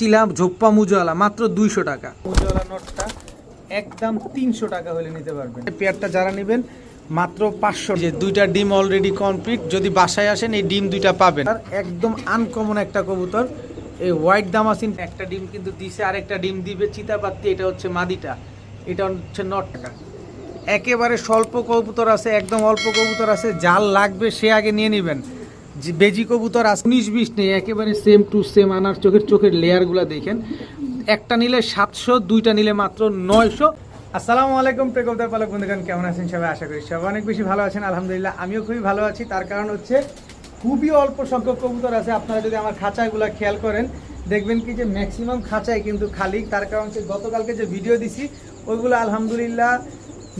চিলা ঝোপ্পা মুজোয়ালা মাত্র দুইশো টাকা। মুজোয়ালা নটটা একদম তিনশো টাকা হলে নিতে পারবেন। পেয়ারটা যারা নেবেন মাত্র পাঁচশো যে দুইটা ডিম অলরেডি কমপ্লিট যদি বাসায় আসেন এই ডিম দুইটা পাবেন। আর একদম আনকমন একটা কবুতর এই হোয়াইট দামাসিন একটা ডিম কিন্তু দিছে আর একটা ডিম দিবে চিতাপাত্তি এটা হচ্ছে মাদিটা। এটা হচ্ছে নট। টাকা একেবারে স্বল্প কবুতর আছে একদম অল্প কবুতর আছে জাল লাগবে সে আগে নিয়ে নেবেন। বেজি কবুতর আছে, উনিশ বিশ নেই, একেবারে সেম টু সেম আনার চোখের চোখের লেয়ারগুলো দেখেন। একটা নিলে সাতশো, দুইটা নিলে মাত্র নয়শো। আসসালামু আলাইকুম প্রেকবদার পালক বন্ধুগণ, কেমন আছেন সবাই? আশা করি সবাই অনেক বেশি ভালো আছেন। আলহামদুলিল্লাহ, আমিও খুবই ভালো আছি। তার কারণ হচ্ছে, খুবই অল্প সংখ্যক কবুতর আছে। আপনারা যদি আমার খাঁচাগুলো খেয়াল করেন, দেখবেন কি যে ম্যাক্সিমাম খাঁচাই কিন্তু খালি। তার কারণ হচ্ছে, গতকালকে যে ভিডিও দিছি, ওইগুলো আলহামদুলিল্লাহ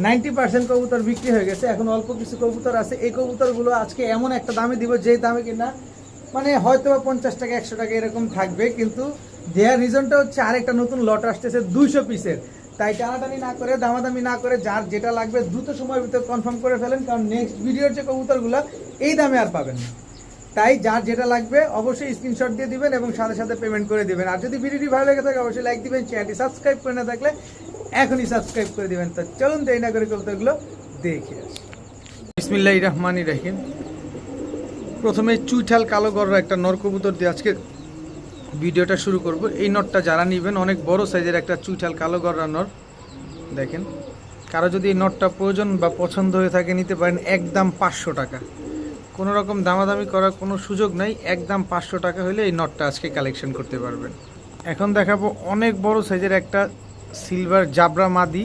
নাইনটি পার্সেন্ট কবুতর বিক্রি হয়ে গেছে, এখন অল্প কিছু কবুতর আছে। এই কবুতরগুলো আজকে এমন একটা দামে দিব যেই দামে কিনা মানে হয়তো বা পঞ্চাশ টাকা, একশো টাকা এরকম থাকবে, কিন্তু দেয়ার রিজনটা হচ্ছে আরেকটা নতুন লট আসতেছে দুইশো পিসের। তাই টানাটানি না করে, দামাদামি না করে, যার যেটা লাগবে দ্রুত সময়ের ভিতরে কনফার্ম করে ফেলেন, কারণ নেক্সট ভিডিওর যে কবুতরগুলো, এই দামে আর পাবেন না। তাই যার যেটা লাগবে অবশ্যই স্ক্রিনশট দিয়ে দিবেন এবং সাথে সাথে পেমেন্ট করে দিবেন। আর যদি ভিডিওটি ভালো লেগে থাকে, অবশ্যই লাইক দিবেন, চ্যানেলটি সাবস্ক্রাইব করে না থাকলে এখনই সাবস্ক্রাইব করে দিবেন। তো চলুন দেরি না করে কবুতরগুলো দেখে আসি। বিসমিল্লাহ রহমানি রাহিম। প্রথমে চুইঠাল কালো গরর একটা নরকবুতর দিয়ে আজকে ভিডিওটা শুরু করব। এই নটটা যারা নেবেন, অনেক বড় সাইজের একটা চুইঠাল কালো গররা নর। দেখেন, কারও যদি এই নটটা প্রয়োজন বা পছন্দ হয়ে থাকে, নিতে পারেন একদম পাঁচশো টাকা। কোনো রকম দামাদামি করার কোনো সুযোগ নাই। একদম পাঁচশো টাকা হলে এই নটটা আজকে কালেকশন করতে পারবেন। এখন দেখাবো অনেক বড় সাইজের একটা সিলভার জাবরা মাদি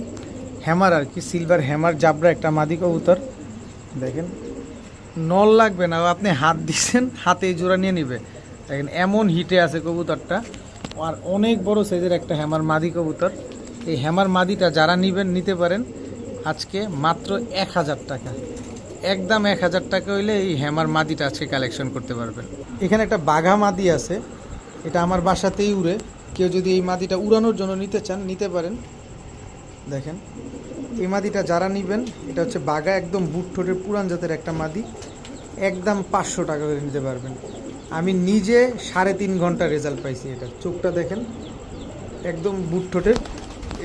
হ্যামার আর কি সিলভার হ্যামার জাবরা একটা মাদি কবুতর। দেখেন, নল লাগবে না, আপনি হাত দিচ্ছেন হাতে জোড়া নিয়ে নিবে। দেখেন, এমন হিটে আছে কবুতরটা। আর অনেক বড় সাইজের একটা হ্যামার মাদি কবুতর। এই হ্যামার মাদিটা যারা নিবেন, নিতে পারেন। আজকে মাত্র এক হাজার টাকা। একদম এক হাজার টাকা হইলে এই হ্যামার মাদিটা আজকে কালেকশন করতে পারবেন এখানে একটা বাঘা মাদি আছে। এটা আমার বাসাতেই উড়ে। কেউ যদি এই মাদিটা উড়ানোর জন্য নিতে চান, নিতে পারেন। দেখেন, এই মাদিটা যারা নিবেন, এটা হচ্ছে বাঘা একদম বুট ঠোঁটের পুরান জাতের একটা মাদি। একদম পাঁচশো টাকা করে নিতে পারবেন। আমি নিজে সাড়ে তিন ঘণ্টা রেজাল্ট পাইছি এটা। চোখটা দেখেন, একদম বুট ঠোঁটের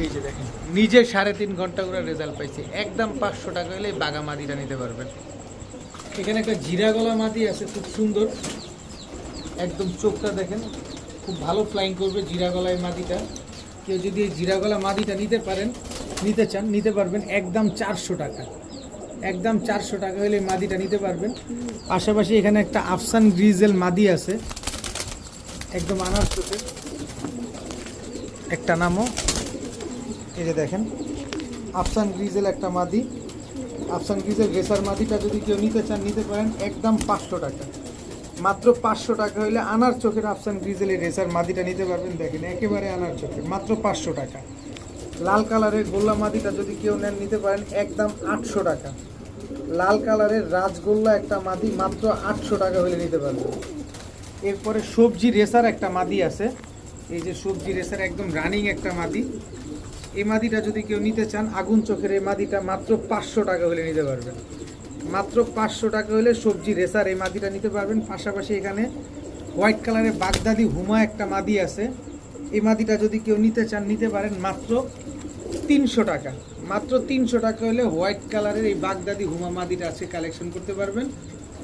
এই যে দেখেন, নিজে সাড়ে তিন ঘণ্টা করে রেজাল্ট পাইছি। একদম পাঁচশো টাকা হলে বাঘা মাদিটা নিতে পারবেন। এখানে একটা জিরা গলা মাদি আছে, খুব সুন্দর। একদম চোখটা দেখেন, খুব ভালো ফ্লাইং করবে জিরা গলায় মাদিটা কেউ যদি এই জিরা গলা মাদিটা নিতে পারেন, নিতে চান, নিতে পারবেন একদম চারশো টাকা। একদম চারশো টাকা হলে মাদিটা নিতে পারবেন। পাশাপাশি এখানে একটা আফসান গ্রিজেল মাদি আছে, একদম আনার চোখে একটা নামও। এই যে দেখেন, আফসান গ্রিজেল একটা মাদি। আফসান গ্রিজেল রেসার মাদিটা যদি কেউ নিতে চান, নিতে পারেন একদম পাঁচশো টাকা। মাত্র পাঁচশো টাকা হলে আনার চোখের আফসান গ্রিজেলের রেসার মাদিটা নিতে পারবেন, দেখেন, একেবারে আনার চোখে, মাত্র পাঁচশো টাকা। লাল কালারের গোল্লা মাদিটা যদি কেউ নেন, নিতে পারেন একদম আটশো টাকা। লাল কালারের রাজগোল্লা একটা মাদি, মাত্র আটশো টাকা হলে নিতে পারবেন। এরপরে সবজি রেসার একটা মাদি আছে। এই যে সবজি রেসার একদম রানিং একটা মাদি। এই মাদিটা যদি কেউ নিতে চান, আগুন চোখের এই মাদিটা মাত্র পাঁচশো টাকা হলে নিতে পারবেন। মাত্র পাঁচশো টাকা হলে সবজি রেসার এই মাদিটা নিতে পারবেন। পাশাপাশি এখানে হোয়াইট কালারের বাগদাদি হুমা একটা মাদি আছে। এই মাদিটা যদি কেউ নিতে চান, নিতে পারেন মাত্র তিনশো টাকা। মাত্র তিনশো টাকা হলে হোয়াইট কালারের এই বাগদাদি হুমা মাদিটা আছে কালেকশন করতে পারবেন।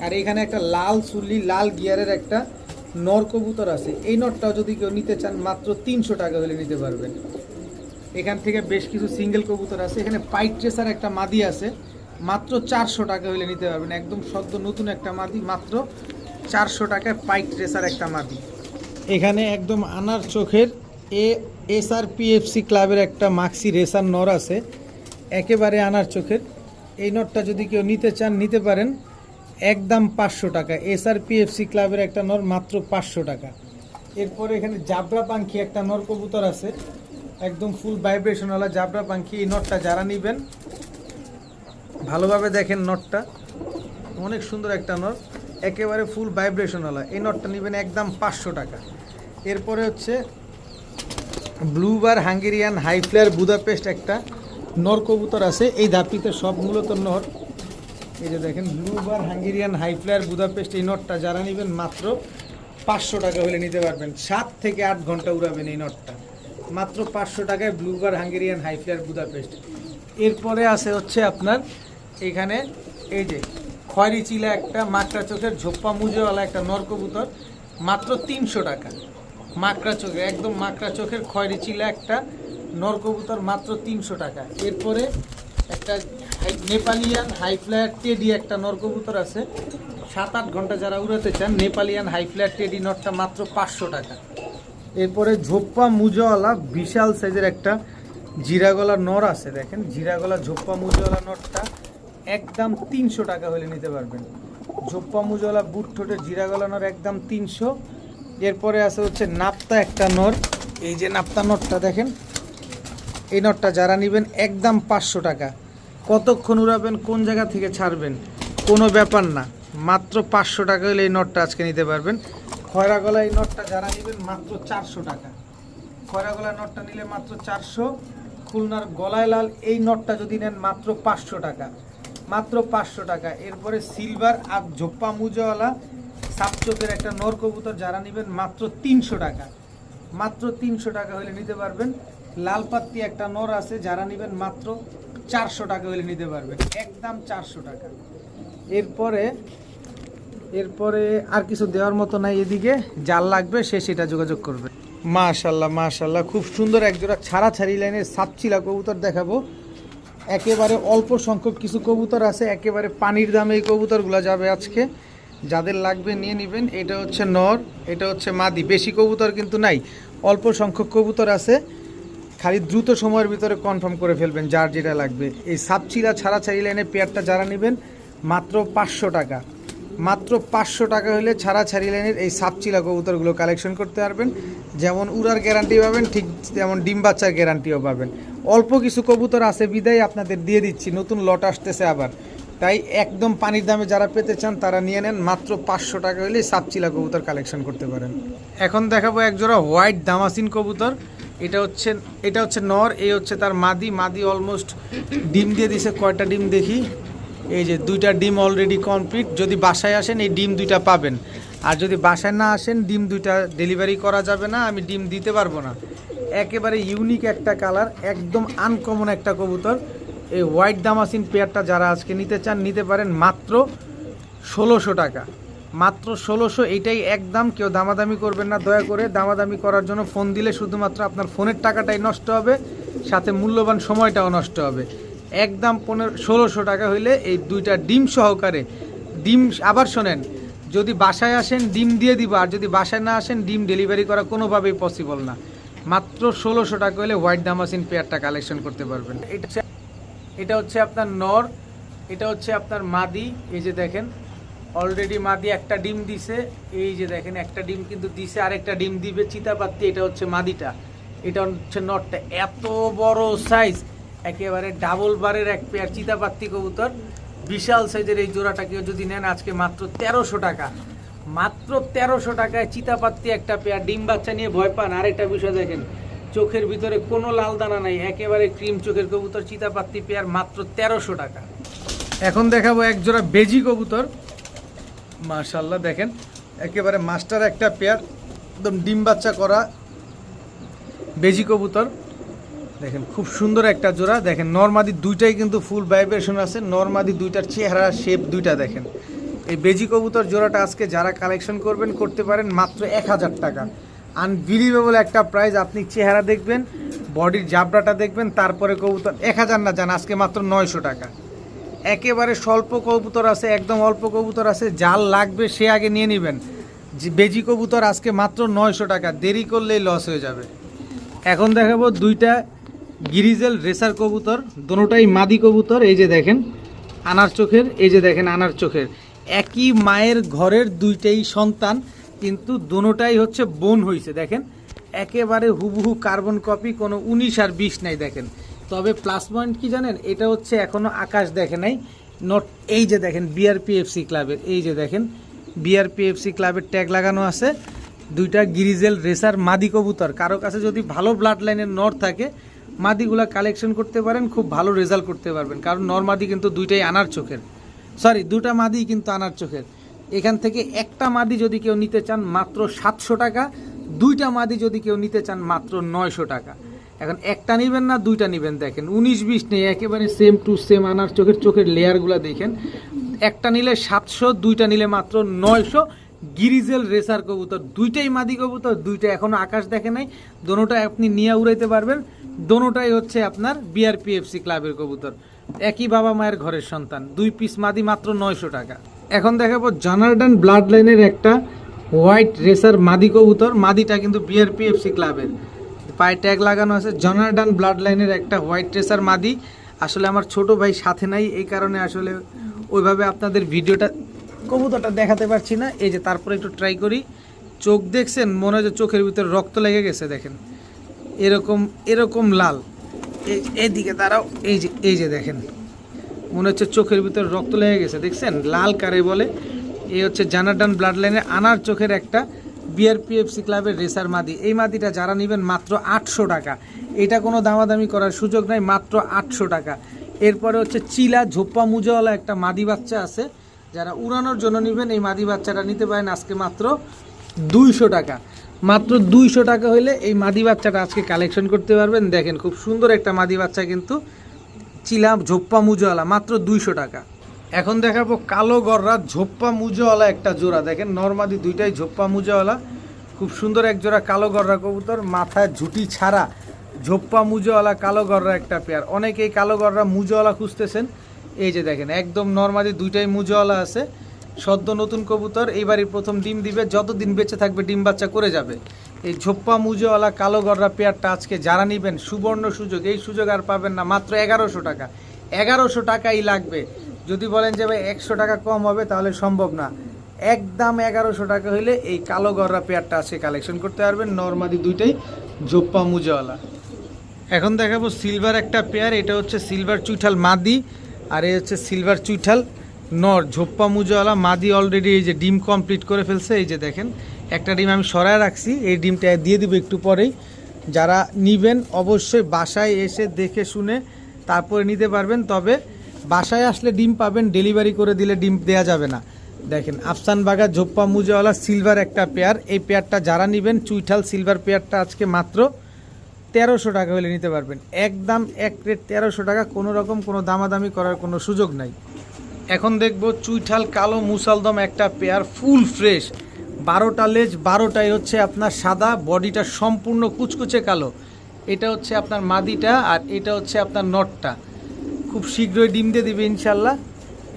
আর এখানে একটা লাল চুল্লি, লাল গিয়ারের একটা নর কবুতর আছে। এই নটটাও যদি কেউ নিতে চান, মাত্র তিনশো টাকা হলে নিতে পারবেন। এখান থেকে বেশ কিছু সিঙ্গেল কবুতর আছে। এখানে পাইট ট্রেসার একটা মাদি আছে। মাত্র চারশো টাকা হলে নিতে পারবেন। একদম সদ্য নতুন একটা মাদি, মাত্র চারশো টাকায় পাইট ট্রেসার একটা মাদি। এখানে একদম আনার চোখের এ এস আর পিএফসি ক্লাবের একটা মাক্সি রেসার নর আছে। একেবারে আনার চোখের। এই নটটা যদি কেউ নিতে চান, নিতে পারেন। একদম পাঁচশো টাকা। এস আর পিএফসি ক্লাবের একটা নর মাত্র পাঁচশো টাকা। এরপরে এখানে জাবরা পাখি একটা নর কবুতর আছে। একদম ফুল ভাইব্রেশনওয়ালা জাবরা পাখি, এই নটটা যারা নেবেন, ভালোভাবে দেখেন নটটা। অনেক সুন্দর একটা নট, একেবারে ফুল ভাইব্রেশনওয়ালা এই নটটা নেবেন একদম পাঁচশো টাকা। এরপরে হচ্ছে bluebar Hungarian high flyer Budapest একটা নর কবুতর আছে। এই ধাপিতে সব মূলত নর। এই যে দেখেন bluebar Hungarian high flyer Budapest এই নটটা যারা নেবেন মাত্র পাঁচশো টাকা হলে নিতে পারবেন। সাত থেকে আট ঘণ্টা উড়াবেন এই নটটা। মাত্র পাঁচশো টাকায় ব্লুবার হাঙ্গেরিয়ান হাইফ্লার বুদাপেস্ট। এরপরে আছে হচ্ছে আপনার এখানে এই যে খয়রি চিলা একটা মাকড়া চোখের ঝোপ্পা মুজেওয়ালা একটা নরকবুতর, মাত্র তিনশো টাকা। মাকড়া চোখের একদম মাকড়া চোখের খয়রি চিলা একটা নরকবুতর, মাত্র তিনশো টাকা। এরপরে একটা নেপালিয়ান হাইফ্লায়ার টেডি একটা নরকবুতর আছে। সাত আট ঘণ্টা যারা উড়াতে চান, নেপালিয়ান হাইফ্লায়ার টেডি নটটা মাত্র পাঁচশো টাকা। এরপরে ঝোপ্পা মুজোওয়ালা বিশাল সাইজের একটা জিরাগলা নর আছে, দেখেন। জিরাগলা ঝোপ্পা মুজোওয়ালা নটটা একদম তিনশো টাকা হলে নিতে পারবেন। ঝোপ্পা মুজোওয়ালা বুট ঠোঁটের জিরাগলা নর একদম তিনশো। এরপরে আছে হচ্ছে নাপ্তা একটা নর। এই যে নাপ্তা নটটা দেখেন। এই নটটা যারা নেবেন একদম পাঁচশো টাকা। কতক্ষণ উড়াবেন, কোন জায়গা থেকে ছাড়বেন, কোনো ব্যাপার না। মাত্র পাঁচশো টাকা হলে এই নটটা আজকে নিতে পারবেন। খয়রা গলা এই নটটা যারা নেবেন মাত্র চারশো টাকা। খয়রা গলা নটটা নিলে মাত্র চারশো, খুলনার গলায় লাল এই নটটা যদি নেন মাত্র পাঁচশো টাকা। মাত্র পাঁচশো টাকা। এরপরে সিলভার আর ঝোপ্পা মুজোওয়ালা সাপচোকের একটা নর কবুতর যারা নেবেন মাত্র তিনশো টাকা। মাত্র তিনশো টাকা হলে নিতে পারবেন। লাল পাত্তি একটা নর আছে, যারা নেবেন মাত্র চারশো টাকা হলে নিতে পারবেন। একদম চারশো টাকা। এরপরে এরপরে আর কিছু দেওয়ার মতো নাই এদিকে। জাল লাগবে সে সেটা যোগাযোগ করবে। মাশাল্লাহ মাশাল্লাহ, খুব সুন্দর একজোড়া ছাড়া ছাড়ি লাইনের সাপচিলা কবুতর দেখাবো। একেবারে অল্প সংখ্যক কিছু কবুতর আছে, একেবারে পানির দামে এই কবুতরগুলো যাবে আজকে। যাদের লাগবে নিয়ে নেবেন, এটা হচ্ছে নর, এটা হচ্ছে মাদি। বেশি কবুতর কিন্তু নাই, অল্প সংখ্যক কবুতর আছে। খালি দ্রুত সময়ের ভিতরে কনফার্ম করে ফেলবেন যার যেটা লাগবে। এই সাপচিলা ছাড়া ছাড়ি লাইনে পেয়ারটা যারা নেবেন, মাত্র পাঁচশো টাকা। মাত্র পাঁচশো টাকা হলে ছাড়া ছাড়ি লাইনের এই সাপচিলা কবুতরগুলো কালেকশন করতে পারবেন। যেমন উড়ার গ্যারান্টি পাবেন, ঠিক তেমন ডিম বাচ্চার গ্যারান্টিও পাবেন। অল্প কিছু কবুতর আছে, বিদায় আপনাদের দিয়ে দিচ্ছি, নতুন লট আসতেছে আবার। তাই একদম পানির দামে যারা পেতে চান, তারা নিয়ে নেন, মাত্র পাঁচশো টাকা হলেই সাপচিলা কবুতর কালেকশন করতে পারেন। এখন দেখাবো একজোড়া হোয়াইট দামাসিন কবুতর। এটা হচ্ছে এটা হচ্ছে নর, এই হচ্ছে তার মাদি। মাদি অলমোস্ট ডিম দিয়ে দিছে, কয়টা ডিম দেখি? এই যে দুইটা ডিম অলরেডি কমপ্লিট যদি বাসায় আসেন এই ডিম দুইটা পাবেন। আর যদি বাসায় না আসেন, ডিম দুইটা ডেলিভারি করা যাবে না, আমি ডিম দিতে পারব না। একেবারে ইউনিক একটা কালার একদম আনকমন একটা কবুতর। এই হোয়াইট দামাসিন পেয়ারটা যারা আজকে নিতে চান, নিতে পারেন মাত্র ষোলোশো টাকা। মাত্র ষোলোশো, এইটাই একদম, কেউ দামাদামি করবেন না, দয়া করে দামাদামি করার জন্য ফোন দিলে শুধুমাত্র আপনার ফোনের টাকাটাই নষ্ট হবে, সাথে মূল্যবান সময়টাও নষ্ট হবে। একদম পনেরো, ষোলোশো টাকা হইলে এই দুইটা ডিম সহকারে, ডিম আবার শোনেন, যদি বাসায় আসেন ডিম দিয়ে দিব, আর যদি বাসায় না আসেন ডিম ডেলিভারি করা কোনোভাবেই পসিবল না। মাত্র ষোলোশো টাকা হলে হোয়াইট দামাসিন পেয়ারটা কালেকশন করতে পারবেন। এটা এটা হচ্ছে আপনার নর, এটা হচ্ছে আপনার মাদি, এই যে দেখেন অলরেডি মাদি একটা ডিম দিছে, এই যে দেখেন একটা ডিম কিন্তু দিছে, আরেকটা ডিম দিবে চিতাপাত্তি, এটা হচ্ছে মাদিটা। এটা হচ্ছে নটটা এত বড় সাইজ একেবারে ডাবল বারের এক পেয়ার চিতাপাত্তি কবুতর। বিশাল সাইজের এই জোড়াটা কেউ যদি নেন, আজকে মাত্র তেরোশো টাকা। মাত্র তেরোশো টাকায় চিতাপাত্তি একটা পেয়ার ডিম বাচ্চা নিয়ে ভয় পান। আরেকটা বিষয় দেখেন, চোখের ভিতরে কোনো লাল দানা নাই, একেবারে ক্রিম চোখের কবুতর চিতাপাত্তি পেয়ার মাত্র তেরোশো টাকা। এখন দেখাবো এক জোড়া বেজি কবুতর। মার্শাল্লাহ দেখেন, একেবারে মাস্টার একটা পেয়ার একদম ডিম বাচ্চা করা বেজি কবুতর। দেখেন, খুব সুন্দর একটা জোড়া। দেখেন, নর্মাদি দুইটাই কিন্তু ফুল ভাইব্রেশন আছে। নর্মাদি দুইটার চেহারা শেপ দুইটা দেখেন। এই বেজি কবুতর জোড়াটা আজকে যারা কালেকশন করবেন, করতে পারেন মাত্র এক হাজার টাকা। আনবিলিভেবল একটা প্রাইস আপনি চেহারা দেখবেন বডির জাবরাটা দেখবেন, তারপরে কবুতর এক হাজার না যান, আজকে মাত্র নয়শো টাকা। একেবারে স্বল্প কবুতর আছে, একদম অল্প কবুতর আছে জাল লাগবে সে আগে নিয়ে নেবেন। বেজি কবুতর আজকে মাত্র নয়শো টাকা, দেরি করলেই লস হয়ে যাবে। এখন দেখাবো দুইটা গিরিজেল, রেসার কবুতর দুটোটাই মাদি কবুতর, এই যে দেখেন, আনার চোখের, এই যে দেখেন আনার চোখের। একই মায়ের ঘরের দুইটাই সন্তান, কিন্তু দুটোটাই হচ্ছে বোন হয়েছে দেখেন। একেবারে হুবহু কার্বন কপি, কোনো উনিশ আর বিশ নাই, দেখেন। তবে প্লাস পয়েন্ট কি জানেন? এটা হচ্ছে এখনও আকাশ দেখে নাই। নট এই যে দেখেন বিআরপিএফসি ক্লাবের, এই যে দেখেন বিআরপিএফসি ক্লাবের ট্যাগ লাগানো আছে। দুইটা গিরিজেল, রেসার, মাদি কবুতর। কারও কাছে যদি ভালো ব্লাড লাইনের নর থাকে মাদিগুলা কালেকশন করতে পারেন, খুব ভালো রেজাল্ট করতে পারবেন। কারণ নর মাদি কিন্তু দুইটাই আনার চোখের। সরি দুটা মাদি কিন্তু আনার চোখের। এখান থেকে একটা মাদি যদি কেউ নিতে চান মাত্র সাতশো টাকা, দুইটা মাদি যদি কেউ নিতে চান মাত্র নয়শো টাকা। এখন একটা নেবেন না, দুইটা নেবেন। দেখেন, উনিশ বিশ নেই, একেবারে সেম টু সেম আনার চোখের চোখের লেয়ারগুলো দেখেন। একটা নিলে সাতশো, দুইটা নিলে মাত্র নয়শো। গিরিজেল রেসার কবুতর, দুইটাই মাদি কবুতর, দুইটা এখনও আকাশ দেখে নাই দোনোটা আপনি নিয়ে উড়াইতে পারবেন, দোনোটাই হচ্ছে আপনার বিআরপিএফসি ক্লাবের কবুতর। একই বাবা মায়ের ঘরের সন্তান, দুই পিস মাদি মাত্র নয়শো টাকা। এখন দেখাবো জানারডান ব্লাড লাইনের একটা হোয়াইট রেসার মাদি কবুতর, মাদিটা কিন্তু বিআরপিএফসি ক্লাবের। পায়ে ট্যাগ লাগানো আছে জনার্ডান ব্লাড লাইনের একটা হোয়াইট রেসার মাদি। আসলে আমার ছোট ভাই সাথে নাই, এই কারণে আসলে ওইভাবে আপনাদের ভিডিওটা কবুতরটা দেখাতে পারছি না। এই যে তারপরে একটু ট্রাই করি। চোখ দেখছেন, মনে হয় চোখের ভিতরে রক্ত লেগে গেছে, দেখেন। এরকম এরকম লাল। এই এইদিকে দাঁড়াও। এই যে এই যে দেখেন। মনে হচ্ছে চোখের ভিতরে রক্ত লেগে গেছে, দেখছেন? লাল কারে বলে। এই হচ্ছে জানারডান ব্লাড লাইনের আনার চোখের একটা বিআরপিএফসি ক্লাবের রেসার মাদি। এই মাদিটা যারা নেবেন মাত্র আটশো টাকা। এটা কোনো দামাদামি করার সুযোগ নাই, মাত্র আটশো টাকা। এরপরে হচ্ছে চিলা ঝোপ্পা মুজাওয়ালা একটা মাদি বাচ্চা আছে। যারা উড়ানোর জন্য নেবেন, এই মাদি বাচ্চাটা নিতে পারেন আজকে মাত্র দুইশো টাকা। মাত্র দুইশো টাকা হলে এই মাদি বাচ্চাটা আজকে কালেকশন করতে পারবেন। দেখেন খুব সুন্দর একটা মাদি বাচ্চা কিন্তু। চিলাম ঝোপ্পা মুজোওয়ালা মাত্র দুইশো টাকা। এখন দেখাবো কালো গররা ঝোপ্পা মুজোওয়ালা একটা জোড়া। দেখেন নর্মাদি দুইটাই ঝোপ্পা মুজোওয়ালা খুব সুন্দর এক জোড়া কালো গররা কবুতর, মাথায় ঝুটি ছাড়া ঝোপ্পা মুজোওয়ালা কালো গররা একটা পেয়ার অনেকেই কালো গররা মুজোওয়ালা খুঁজতেছেন। এই যে দেখেন, একদম নর্মাদি দুইটাই মুজওয়ালা আছে। সদ্য নতুন কবুতর, এইবারই প্রথম ডিম দিবে। যতদিন বেঁচে থাকবে, ডিম বাচ্চা করে যাবে। এই ঝোপ্পা মুজওয়ালা কালো গররা পেয়ারটা আজকে যারা নিবেন, সুবর্ণ সুযোগ। এই সুযোগ আর পাবেন না, মাত্র এগারোশো টাকা। এগারোশো টাকাই লাগবে। যদি বলেন যে, ভাই, একশো টাকা কম হবে, তাহলে সম্ভব না। একদম এগারোশো টাকা হলে এই কালো গররা পেয়ারটা আজকে কালেকশন করতে পারবেন নর্মাদি দুইটাই ঝোপ্পা মুজওয়ালা। এখন দেখাবো সিলভার একটা পেয়ার, এটা হচ্ছে সিলভার চুইঠাল মাদি। আর এই হচ্ছে সিলভার চুইঠাল, নর, ঝোপ্পা মুজোওয়ালা, মাদি অলরেডি এই যে ডিম কমপ্লিট করে ফেলছে, এই যে দেখেন, একটা ডিম আমি সরায় রাখছি, এই ডিমটা দিয়ে দিব একটু পরেই। যারা নিবেন অবশ্যই বাসায় এসে দেখে শুনে তারপরে নিতে পারবেন, তবে বাসায় আসলে ডিম পাবেন ডেলিভারি করে দিলে ডিম দেওয়া যাবে না। দেখেন, আফসান বাগা ঝোপ্পা মুজোওয়ালা সিলভার একটা পেয়ার এই পেয়ারটা যারা নিবেন, চুইঠাল সিলভার পেয়ারটা আজকে মাত্র তেরোশো টাকা হলে নিতে পারবেন। একদম এক রেট তেরোশো টাকা, কোনো রকম কোনো দামাদামি করার কোনো সুযোগ নাই। এখন দেখব চুইঠাল কালো মুসালদম একটা পেয়ার ফুল ফ্রেশ। বারোটা লেজ, বারোটাই হচ্ছে আপনার সাদা, বডিটা সম্পূর্ণ কুচকুচে কালো। এটা হচ্ছে আপনার মাদিটা আর এটা হচ্ছে আপনার নটটা। খুব শীঘ্রই ডিম দিয়ে দেবে ইনশাল্লাহ।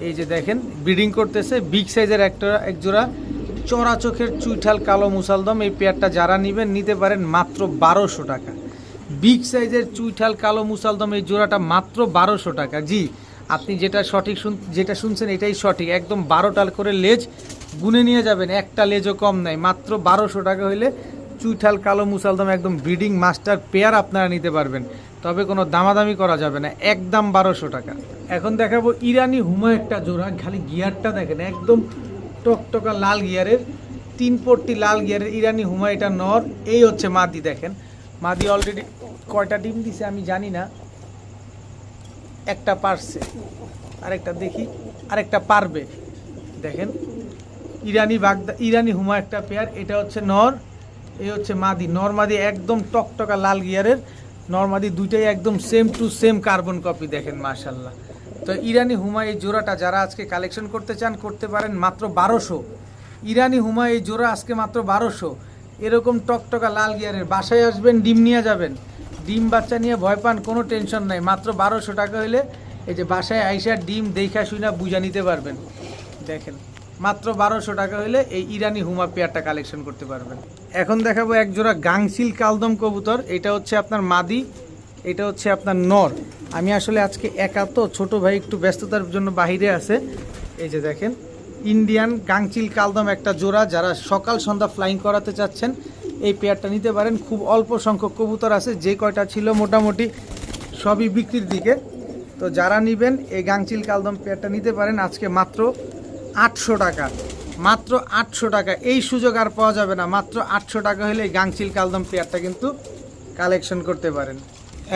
এই যে দেখেন, ব্রিডিং করতেছে, বিগ সাইজের একটা, এক জোড়া। চড়া চোখের চুইঠাল কালো মুসালদম, এই পেয়ারটা যারা নেবেন, নিতে পারেন মাত্র বারোশো টাকা। বিগ সাইজের চুইঠাল কালো মুসালদম এই জোড়াটা মাত্র বারোশো টাকা। জি, আপনি যেটা সঠিক শুন, যেটা শুনছেন এটাই সঠিক। একদম বারোটাল করে লেজ গুনে নিয়ে যাবেন, একটা লেজও কম নাই। মাত্র বারোশো টাকা হইলে চুইঠাল কালো মুসালদম একদম ব্রিডিং মাস্টার পেয়ার আপনারা নিতে পারবেন। তবে কোনো দামাদামি করা যাবে না, একদম বারোশো টাকা। এখন দেখাবো ইরানি হুমা একটা জোড়া, খালি গিয়ারটা দেখেন, একদম টকটকা লাল গিয়ারের, তিন পট্টি লাল গিয়ারের ইরানি হুমা এটা নর। এই হচ্ছে মাদি দেখেন। মাদি অলরেডি কয়টা ডিম দিছে আমি জানি না। একটা পারছে, আরেকটা দেখি, আরেকটা পারবে। দেখেন, ইরানি বাগদা ইরানি হুমা একটা পেয়ার, এটা হচ্ছে নর, এই হচ্ছে মাদি। নর মাদি একদম টকটকা লাল গিয়ারের নর্মাদি দুইটাই একদম same to same carbon copy দেখেন মাশাল্লাহ তো ইরানি হুমা এই জোড়াটা যারা আজকে কালেকশন করতে চান, করতে পারেন মাত্র বারোশো। ইরানি হুমা এই জোড়া আজকে মাত্র বারোশো। এরকম টকটকা লাল গিয়ারের, বাসায় আসবেন, ডিম নিয়ে যাবেন। ডিম বাচ্চা নিয়ে ভয় পান, কোনো টেনশন নাই। মাত্র বারোশো টাকা হলে এই যে বাসায় আইসা ডিম দেখা শুনা বুঝা নিতে পারবেন। দেখেন, মাত্র বারোশো টাকা হলে এই ইরানি হুমা পেয়ারটা কালেকশন করতে পারবেন। এখন দেখাবো এক জোড়া গাংসিল কালদম কবুতর। এটা হচ্ছে আপনার মাদি, এটা হচ্ছে আপনার নর। আমি আসলে আজকে একা তো, ছোট ভাই একটু ব্যস্ততার জন্য বাহিরে আছে। এই যে দেখেন, ইন্ডিয়ান গাংচিল কালদম একটা জোড়া, যারা সকাল সন্ধ্যা ফ্লাইং করাতে চাচ্ছেন এই পেয়ারটা নিতে পারেন। খুব অল্প সংখ্যক কবুতর আছে, যে কয়টা ছিল মোটামুটি সবই বিক্রির দিকে। তো যারা নেবেন, এই গাংচিল কালদম পেয়ারটা নিতে পারেন, আজকে মাত্র আটশো টাকা। মাত্র আটশো টাকা। এই সুযোগ আর পাওয়া যাবে না। মাত্র আটশো টাকা হলে এই গাংচিল কালদম পেয়ারটা কিন্তু কালেকশন করতে পারেন।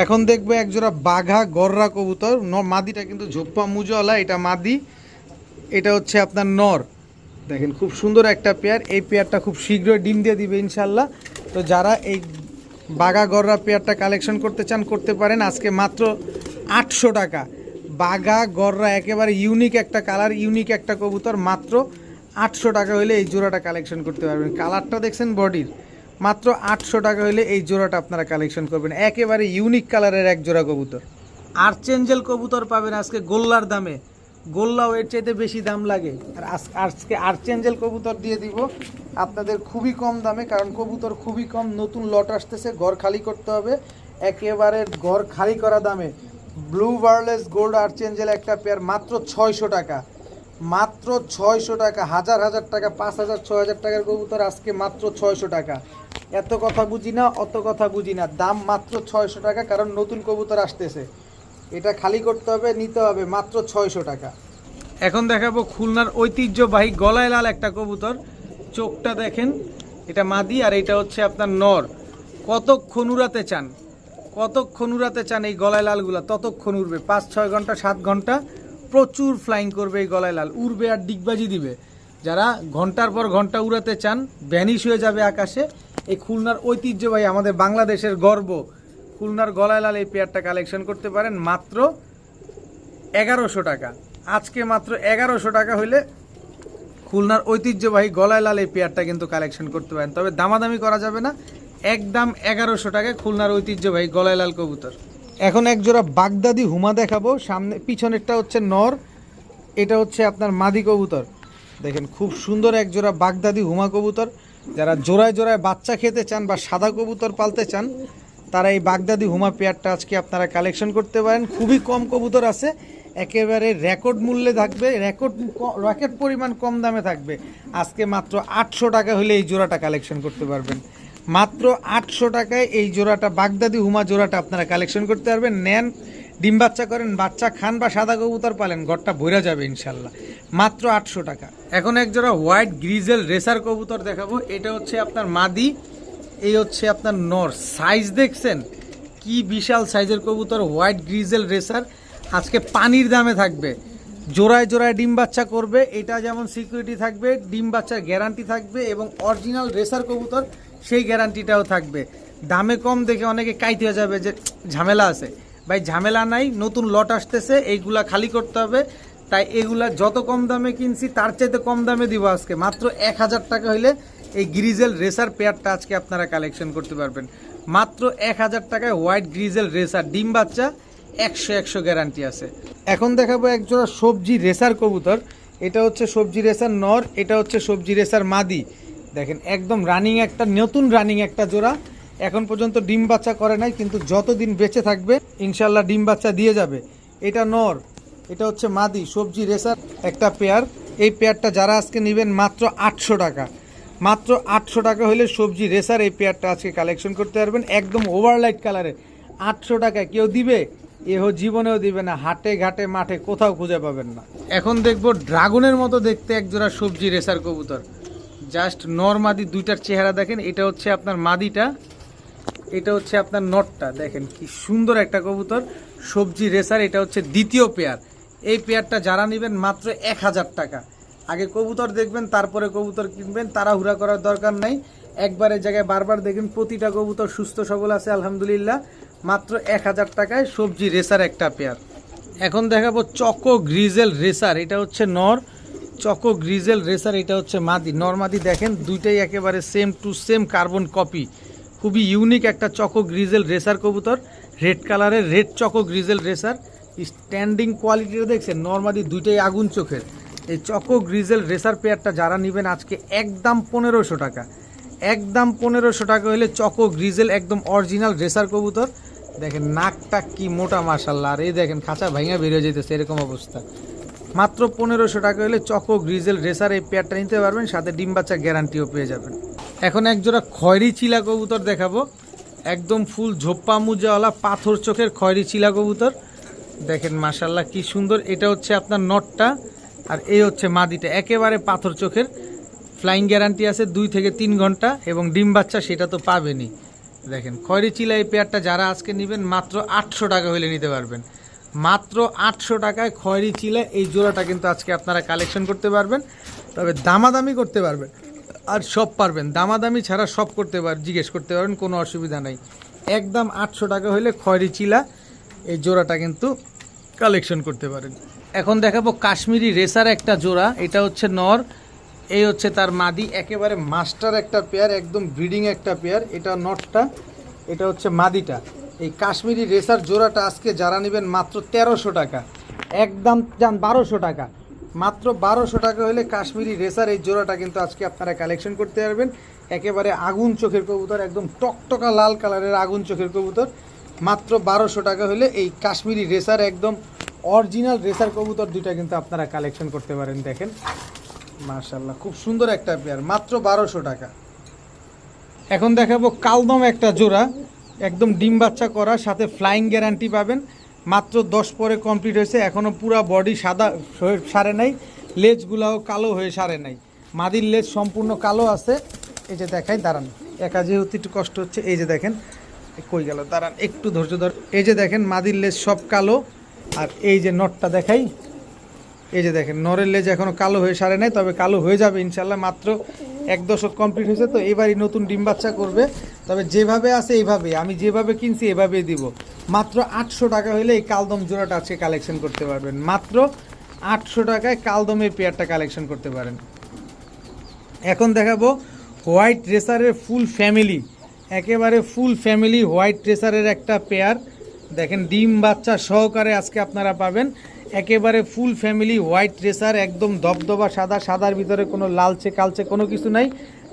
এখন দেখব একজোড়া বাঘা গররা কবুতর। মাদিটা কিন্তু ঝোপ্পা মুজওয়ালা, এটা মাদি। এটা হচ্ছে আপনার নর। দেখেন, খুব সুন্দর একটা পেয়ার। এই পেয়ারটা খুব শীঘ্রই ডিম দিয়ে দিবে ইনশাল্লাহ। তো যারা এই বাগা গররা পেয়ারটা কালেকশন করতে চান, করতে পারেন। আজকে মাত্র আটশো টাকা। বাগা গররা একেবারে ইউনিক একটা কালার, ইউনিক একটা কবুতর। মাত্র আটশো টাকা হলে এই জোড়াটা কালেকশন করতে পারবেন। কালারটা দেখছেন বডির। মাত্র আটশো টাকা হলে এই জোড়াটা আপনারা কালেকশন করবেন। একেবারে ইউনিক কালারের এক জোড়া কবুতর। আর্চেঞ্জেল কবুতর পাবেন আজকে গোল্লার দামে। গোল্লাও এর চাইতে বেশি দাম লাগে। আর আজ- আজকে আর্চেঞ্জেল কবুতর দিয়ে দিব। আপনাদের খুবই কম দামে, কারণ কবুতর খুবই কম। নতুন লট আসতেছে, ঘর খালি করতে হবে। একেবারে ঘর খালি করা দামে। ব্লু বার্লেস গোল্ড আর্চেঞ্জেল একটা পেয়ার, মাত্র ছয়শো টাকা। মাত্র ছয়শো টাকা, হাজার হাজার টাকা, পাঁচ হাজার, ছয় হাজার টাকার কবুতর আজকে মাত্র ছয়শো টাকা। এত কথা বুঝি না, অত কথা বুঝি না। দাম মাত্র ছয়শো টাকা, কারণ নতুন কবুতর আসতেছে। এটা খালি করতে হবে, নিতে হবে মাত্র ছয়শো টাকা। এখন দেখাবো খুলনার ঐতিহ্যবাহী গলায় লাল একটা কবুতর। চোখটা দেখেন, এটা মাদি আর এটা হচ্ছে আপনার নর। কতক্ষণ উড়াতে চান? কতক্ষণ উড়াতে চান এই গলায় লালগুলা? ততক্ষণ উড়বে। পাঁচ, ছয় ঘণ্টা, সাত ঘণ্টা প্রচুর ফ্লাইং করবে এই গলায় লাল। উড়বে আর ডিগবাজি দিবে। যারা ঘণ্টার পর ঘণ্টা উড়াতে চান ভ্যানিশ হয়ে যাবে আকাশে। এই খুলনার ঐতিহ্যবাহী আমাদের বাংলাদেশের গর্ব। খুলনার গলায় লাল এই পেয়ারটা কালেকশন করতে পারেন মাত্র এগারোশো টাকা। আজকে মাত্র এগারোশো টাকা হইলে খুলনার ঐতিহ্যবাহী গলায় লাল এই পেয়ারটা কিন্তু কালেকশন করতে পারেন। তবে দামাদামি করা যাবে না, একদম এগারোশো টাকায় খুলনার ঐতিহ্যবাহী গলায় লাল কবুতর। এখন এক জোড়া বাগদাদি হুমা দেখাবো, সামনে পিছনেরটা হচ্ছে নর, এটা হচ্ছে আপনার মাদি কবুতর। দেখেন খুব সুন্দর এক জোড়া বাগদাদি হুমা কবুতর, যারা জোড়ায় জোড়ায় বাচ্চা খেতে চান বা সাদা কবুতর পালতে চান তারা এই বাগদাদি হুমা পেয়ারটা আজকে আপনারা কালেকশন করতে পারেন। খুবই কম কবুতর আছে, একেবারে রেকর্ড মূল্যে থাকবে রেকর্ড রেকর্ড পরিমাণ কম দামে থাকবে। আজকে মাত্র আটশো টাকা হলে এই জোড়াটা কালেকশন করতে পারবেন। মাত্র আটশো টাকায় এই জোড়াটা, বাগদাদি হুমা জোড়াটা আপনারা কালেকশন করতে পারবেন। নেন, ডিম বাচ্চা করেন, বাচ্চা খান বা সাদা কবুতর পালেন ঘরটা ভরা যাবে ইনশাল্লাহ। মাত্র আটশো টাকা। এখন এক জোড়া হোয়াইট গ্রিজেল রেসার কবুতর দেখাবো। এটা হচ্ছে আপনার মাদি এই হচ্ছে আপনার নর। সাইজ দেখছেন? কি বিশাল সাইজের কবুতর, হোয়াইট গ্রিজেল রেসার। আজকে পানির দামে থাকবে। জোড়ায় জোড়ায় ডিম বাচ্চা করবে। এটা যেমন সিকিউরিটি থাকবে, ডিম বাচ্চার গ্যারান্টি থাকবে এবং অরিজিনাল রেসার কবুতর, সেই গ্যারান্টিটাও থাকবে। দামে কম দেখে অনেকে কাইতে হয়ে যাবে যে, ঝামেলা আছে। ভাই, ঝামেলা নাই, নতুন লট আসতেছে, এইগুলা খালি করতে হবে। তাই এগুলা যত কম দামে কিনছি, তার চাইতে কম দামে দিব আজকে। মাত্র এক হাজার টাকা হইলে এই গ্রিজেল রেসার পেয়ারটা আজকে আপনারা কালেকশন করতে পারবেন। মাত্র এক হাজার টাকায় হোয়াইট গ্রিজেল রেসার ডিম বাচ্চা একশো একশো গ্যারান্টি আছে। এখন দেখাবো এক জোড়া সবজি রেসার কবুতর। এটা হচ্ছে সবজি রেসার নর, এটা হচ্ছে সবজি রেসার মাদি। দেখেন, একদম রানিং একটা, নতুন রানিং একটা জোড়া। এখন পর্যন্ত ডিম বাচ্চা করে নাই, কিন্তু যতদিন বেঁচে থাকবে ইনশাল্লাহ ডিম বাচ্চা দিয়ে যাবে। এটা নর, এটা হচ্ছে মাদি, সবজি রেসার একটা পেয়ার। এই পেয়ারটা যারা আজকে নেবেন মাত্র আটশো টাকা। মাত্র আটশো টাকা হলে সবজি রেসার এই পেয়ারটা আজকে কালেকশন করতে পারবেন। একদম ওভারলাইট কালারে আটশো টাকায় কেউ দিবে? এহ জীবনেও দিবে না। হাটে, ঘাটে, মাঠে কোথাও খুঁজে পাবেন না। এখন দেখব ড্রাগনের মতো দেখতে একজোড়া সবজি রেসার কবুতর। জাস্ট নর মাদি দুইটার চেহারা দেখেন। এটা হচ্ছে আপনার মাদিটা। এটা হচ্ছে আপনার নটটা। দেখেন কি সুন্দর একটা কবুতর। সবজি রেসার, এটা হচ্ছে দ্বিতীয় পেয়ার। এই পেয়ারটা যারা নেবেন মাত্র এক হাজার টাকা। আগে কবুতর দেখবেন, তারপরে কবুতর কিনবেন, তাড়াহুড়া করার দরকার নাই। একবারের জায়গায় বারবার দেখবেন, প্রতিটা কবুতর সুস্থ, সবল আছে, আলহামদুলিল্লাহ। মাত্র এক হাজার টাকায় সবজি রেসার একটা পেয়ার। এখন দেখাবো চকো গ্রিজেল রেসার, এটা হচ্ছে নর। চকো গ্রিজেল রেসার, এটা হচ্ছে মাদি। নর মাদি দেখেন, দুইটাই একেবারে same to same carbon copy খুবই ইউনিক একটা চকো গ্রিজেল রেসার কবুতর। রেড কালারের red choco grizzle racer. Standing কোয়ালিটিটা দেখছেন নর্মালি দুইটাই আগুন চোখের। এই চকো গ্রিজেল রেসার পেয়ারটা যারা নেবেন আজকে একদম পনেরোশো টাকা। একদম পনেরোশো টাকা হলে চকো গ্রিজেল একদম অরিজিনাল রেসার কবুতর। দেখেন নাকটা কি মোটা মাসাল্লাহ আর এই দেখেন খাঁচা ভাঙা বেরিয়ে যেতেছে এরকম অবস্থা। মাত্র পনেরোশো টাকা হলে চকো গ্রিজেল রেসার এই পেয়ারটা নিতে পারবেন, সাথে ডিম বাচ্চা গ্যারান্টিও পেয়ে যাবেন। এখন একজোড়া খয়রি চিলা কবুতর দেখাবো। একদম ফুল ঝোপ্পা মুজাওয়ালা পাথর চোখের খয়রি চিলা কবুতর। দেখেন মাসাল্লাহ কি সুন্দর। এটা হচ্ছে আপনার নটটা। আর এই হচ্ছে মাদিটা। একেবারে পাথর চোখের। ফ্লাইং গ্যারান্টি আছে দুই থেকে তিন ঘণ্টা এবং ডিম বাচ্চা সেটা তো পাবেনই। দেখেন, খয়রি চিলা এই পেয়ারটা যারা আজকে নেবেন মাত্র আটশো টাকা হলে নিতে পারবেন। মাত্র আটশো টাকায় খয়রি চিলা এই জোড়াটা কিন্তু আজকে আপনারা কালেকশন করতে পারবেন, তবে দামাদামি করতে পারবেন। আর সব পারবেন। দামাদামি ছাড়া সব করতে পার জিজ্ঞেস করতে পারবেন, কোনো অসুবিধা নাই। একদম আটশো টাকা হলে খয়রি চিলা এই জোড়াটা কিন্তু কালেকশন করতে পারেন। এখন দেখাবো কাশ্মীরি রেসার একটা জোড়া, এটা হচ্ছে নর, এই হচ্ছে তার মাদি, একেবারে মাস্টার একটা পেয়ার, একদম ব্রিডিং একটা পেয়ার, এটা নটটা এটা হচ্ছে মাদিটা। এই কাশ্মীরি রেসার জোড়াটা আজকে যারা নেবেন মাত্র তেরোশো টাকা, একদম যান বারোশো টাকা। মাত্র বারোশো টাকা হলে কাশ্মীরি রেসার এই জোড়াটা কিন্তু আজকে আপনারা কালেকশন করতে পারবেন। একেবারে আগুন চোখের কবুতর, একদম টকটকা লাল কালারের আগুন চোখের কবুতর। মাত্র বারোশো টাকা হলে এই কাশ্মীরি রেসার একদম অরিজিনাল রেসার কবুতর দুইটা কিন্তু আপনারা কালেকশন করতে পারেন, দেখেন। মার্শাল্লাহ খুব সুন্দর একটা পেয়ার মাত্র বারোশো টাকা। এখন দেখাবো কালদম একটা জোড়া, একদম ডিম বাচ্চা করা, সাথে ফ্লাইং গ্যারান্টি পাবেন। মাত্র দশ পরে কমপ্লিট হয়েছে এখনও পুরো বডি সাদা সারে নাই, লেজগুলাও কালো হয়ে সারে নাই। মাদির লেজ সম্পূর্ণ কালো আছে। এই যে দেখাই, দাঁড়ান, একা যেহেতু একটু কষ্ট হচ্ছে, এই যে দেখেন, কই গেল, দাঁড়ান, একটু ধৈর্য ধর। এই যে দেখেন, মাদির লেজ সব কালো। আর এই যে নটটা দেখাই, এই যে দেখেন, নরের লেজ এখনও কালো হয়ে সারে নাই, তবে কালো হয়ে যাবে ইনশাল্লাহ, মাত্র এক দশক কমপ্লিট হয়েছে, তো এবারই নতুন ডিম বাচ্চা করবে। তবে যেভাবে আছে এইভাবে, আমি যেভাবে কিনছি এভাবেই দিব। মাত্র আটশো টাকা হলে এই কালদম জোড়াটা আজকে কালেকশন করতে পারবেন। মাত্র আটশো টাকায় কালদমের পেয়ারটা কালেকশন করতে পারেন। এখন দেখাবো হোয়াইট রেসারের ফুল ফ্যামিলি একেবারে ফুল ফ্যামিলি হোয়াইট রেসারের একটা পেয়ার। দেখেন, ডিম বাচ্চা সহকারে আজকে আপনারা পাবেন। একেবারে ফুল ফ্যামিলি হোয়াইট রেসার একদম দবদবা সাদা, সাদার ভিতরে কোনো লালচে কালচে কোনো কিছু নাই।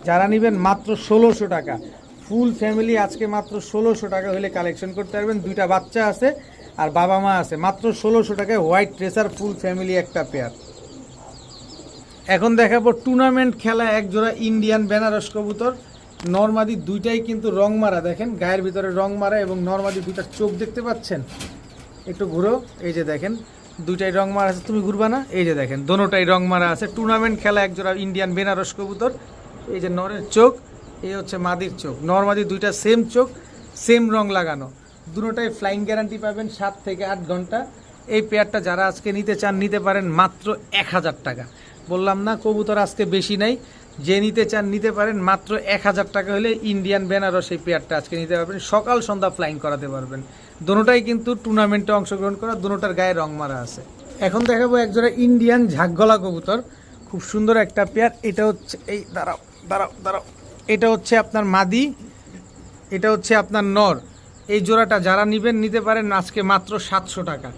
যারা নেবেন মাত্র ষোলোশো টাকা। ফুল ফ্যামিলি আজকে মাত্র ষোলোশো টাকা হলে কালেকশন করতে পারবেন। দুইটা বাচ্চা আছে আর বাবা মা আছে। মাত্র ষোলোশো টাকায় হোয়াইট রেসার ফুল ফ্যামিলি একটা পেয়ার এখন দেখাবো টুর্নামেন্ট খেলা এক জোড়া ইন্ডিয়ান বেনারস কবুতর। নর্মাদি দুইটাই কিন্তু রং মারা, দেখেন? গায়ের ভিতরে রং মারা এবং নর্মাদি দুইটা চোখ দেখতে পাচ্ছেন? একটু ঘুরো, এই যে দেখেন, দুইটাই রং মারা আছে। তুমি ঘুরবা না? এই যে দেখেন, দোনোটাই রং মারা আছে। টুর্নামেন্ট খেলা এক জোড়া ইন্ডিয়ান বেনারস কবুতর। এই যে নরের চোখ, এই হচ্ছে মাদির চোখ। নর্মাদি দুইটা সেম চোখ সেম রং লাগানো। দুটোটাই ফ্লাইং গ্যারান্টি পাবেন সাত থেকে আট ঘণ্টা। এই পেয়ারটা যারা আজকে নিতে চান, নিতে পারেন মাত্র এক হাজার টাকা। বললাম না, কবুতর আজকে বেশি নাই। যে নিতে চান, নিতে পারেন। মাত্র এক হাজার টাকা হলে ইন্ডিয়ান বেনারস এই পেয়ারটা আজকে নিতে পারবেন। সকাল সন্ধ্যা ফ্লাইং করাতে পারবেন। দোনোটাই কিন্তু টুর্নামেন্টে অংশগ্রহণ করা দোনোটার গায়ে রং মারা আছে। এখন দেখাবো একজোড়া ইন্ডিয়ান ঝাকগলা কবুতর। খুব সুন্দর একটা পেয়ার এটা হচ্ছে, এই দাঁড়াও দাঁড়াও দাঁড়াও। এটা হচ্ছে আপনার মাদি, এটা হচ্ছে আপনার নর। এই জোড়াটা যারা নেবেন, নিতে পারেন আজকে মাত্র সাতশো টাকা।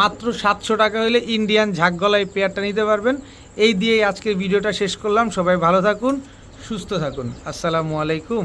মাত্র সাতশো টাকা হলে ইন্ডিয়ান ঝাকগলা এই পেয়ারটা নিতে পারবেন। এই দিয়েই আজকের ভিডিওটা শেষ করলাম। সবাই ভালো থাকুন সুস্থ থাকুন। আসসালামু আলাইকুম।